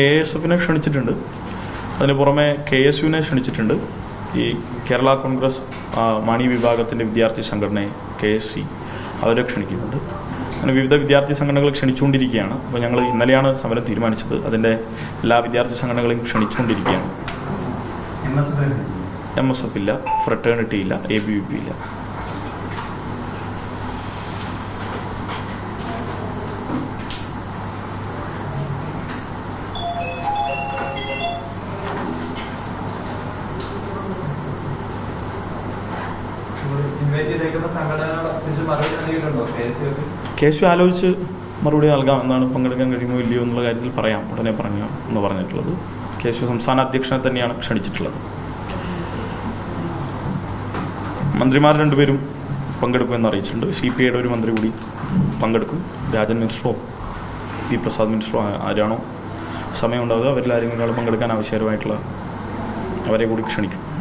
A S എഫിനെ ക്ഷണിച്ചിട്ടുണ്ട്. അതിന് പുറമെ കെ എസ് യുവിനെ ക്ഷണിച്ചിട്ടുണ്ട്. ഈ കേരള കോൺഗ്രസ് മണി വിഭാഗത്തിന്റെ വിദ്യാർത്ഥി സംഘടനയെ കെ എസ് സി അവരെ ക്ഷണിക്കുന്നുണ്ട്. അങ്ങനെ വിവിധ വിദ്യാർത്ഥി സംഘടനകൾ ക്ഷണിച്ചുകൊണ്ടിരിക്കുകയാണ്. അപ്പോൾ ഞങ്ങൾ ഇന്നലെയാണ് സമരം തീരുമാനിച്ചത്. അതിന്റെ എല്ലാ വിദ്യാർത്ഥി സംഘടനകളെയും ക്ഷണിച്ചുകൊണ്ടിരിക്കുകയാണ്. എം എസ് എഫ് ഇല്ല ഫ്രട്ടേണിറ്റി ഇല്ല എ ബി വി പി ഇല്ല. യു ആലോചിച്ച് മറുപടി നൽകാം എന്നാണ് പങ്കെടുക്കാൻ കഴിയുമോ ഇല്ലയോ എന്നുള്ള കാര്യത്തിൽ പറയാം. ഉടനെ പറഞ്ഞു എന്ന് പറഞ്ഞിട്ടുള്ളത്. കേശു സംസ്ഥാന അധ്യക്ഷനെ തന്നെയാണ് ക്ഷണിച്ചിട്ടുള്ളത്. മന്ത്രിമാർ രണ്ടുപേരും പങ്കെടുക്കുമെന്ന് അറിയിച്ചിട്ടുണ്ട്. സി പി ഐയുടെ ഒരു മന്ത്രി കൂടി പങ്കെടുക്കും. രാജൻ മിനിസ്റ്ററോ പി പ്രസാദ് മിനിസ്റ്ററോ ആരാണോ? സമയമുണ്ടാകുക അവരിൽ ആരെങ്കിലും പങ്കെടുക്കാൻ ആവശ്യകരമായിട്ടുള്ള അവരെ കൂടി ക്ഷണിക്കും.